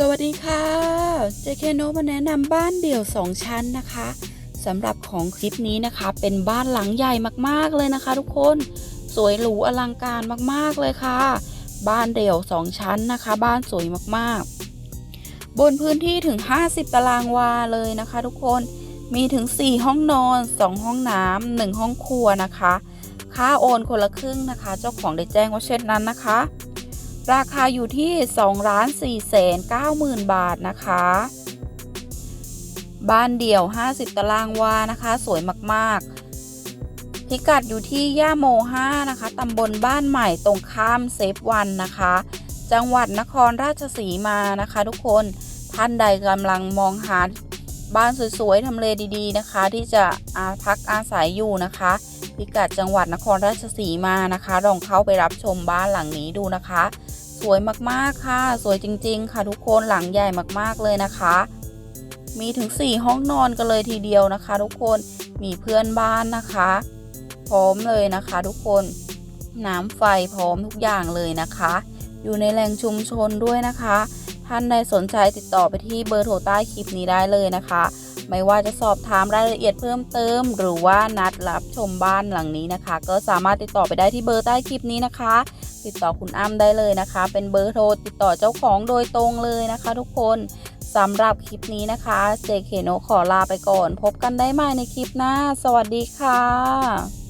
สวัสดีค่ะเจเคโนมาแนะนำบ้านเดี่ยว 2 ชั้นนะคะสำหรับของคลิปนี้นะคะ เป็นบ้านหลังใหญ่มากๆเลยนะคะ ทุกคนสวยหรูอลังการมากๆเลยค่ะ บ้านเดี่ยว 2 ชั้นนะคะ บ้านสวยมากๆ บนพื้นที่ถึง 50 ตารางวาเลยนะคะ ทุกคนมีถึง 4 ห้องนอน 2 ห้องน้ำ1ห้องครัวนะคะ ค่าโอนคนละครึ่งนะคะ เจ้าของได้แจ้งว่าเช่นนั้นนะคะ ราคาอยู่ที่2ล้าน4แสน9หมื่นบาทนะคะ บ้านเดี่ยว 50 ตารางวานะคะ สวยมากๆ พิกัดอยู่ที่ย่าโม 5 นะคะตำบลบ้านใหม่ตรงข้ามเซฟวันนะคะ จังหวัดนครราชสีมานะคะทุกคน ท่านใดกำลังมองหาบ้านสวยๆทำเลดีๆนะคะ ที่จะอาพักอาศัยอยู่นะคะ พิกัดจังหวัดนครราชสีมานะคะลองเข้าไปรับชมบ้านหลังนี้ดูนะคะ สวยมากๆค่ะ สวยจริง ๆ ค่ะทุกคนหลังใหญ่มากๆเลยนะคะ มีถึง 4 ห้องนอนกันเลยทีเดียวนะคะ ทุกคนมีเพื่อนบ้านนะคะ พร้อมเลยนะคะ ทุกคนน้ำไฟพร้อมทุกอย่างเลยนะคะ อยู่ในแหล่งชุมชนด้วยนะคะ ท่านใดสนใจติดต่อไปที่เบอร์โทรใต้คลิปนี้ได้เลยนะคะ ไม่ว่าจะสอบถามรายละเอียดเพิ่มเติม หรือว่านัดรับชมบ้านหลังนี้นะคะ ก็สามารถติดต่อไปได้ที่เบอร์ใต้คลิปนี้นะคะ ติดต่อคุณอ้ำได้เลยนะคะ เป็นเบอร์โทรติดต่อเจ้าของโดยตรงเลยนะคะ ทุกคนสำหรับคลิปนี้นะคะ เจเคโนขอลาไปก่อน พบกันได้ใหม่ในคลิปหน้า สวัสดีค่ะ